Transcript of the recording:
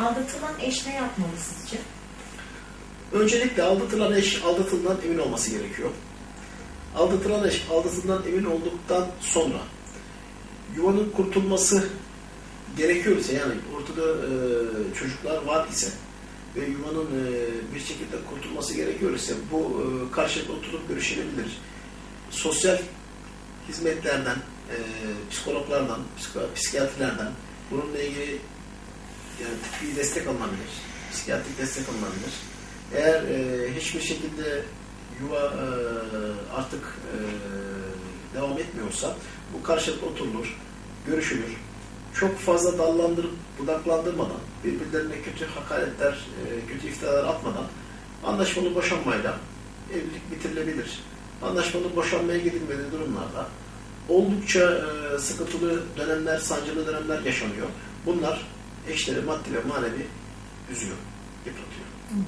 Aldatılan eş ne yapmalı sizce? Öncelikle aldatılan eş aldatıldığından emin olması gerekiyor. Aldatılan eş aldatıldığından emin olduktan sonra yuvanın kurtulması gerekiyorsa yani ortada e, çocuklar var ise ve yuvanın e, bir şekilde kurtulması gerekiyor ise bu e, karşılıklı oturup görüşülebilir. Sosyal hizmetlerden, e, psikologlardan, psiko- psikiyatrilerden bununla ilgili yani tıbbi destek alınabilir, psikiyatrik destek alınabilir. Eğer e, hiçbir şekilde yuva e, artık e, devam etmiyorsa bu karşılıklı oturulur, görüşülür. Çok fazla dallandırıp budaklandırmadan, birbirlerine kötü hakaretler, e, kötü iftiralar atmadan anlaşmalı boşanmayla evlilik bitirilebilir. Anlaşmalı boşanmaya gidilmediği durumlarda oldukça e, sıkıntılı dönemler, sancılı dönemler yaşanıyor. Bunlar eşleri maddi ve manevi üzüyor, yıpratıyor. Evet.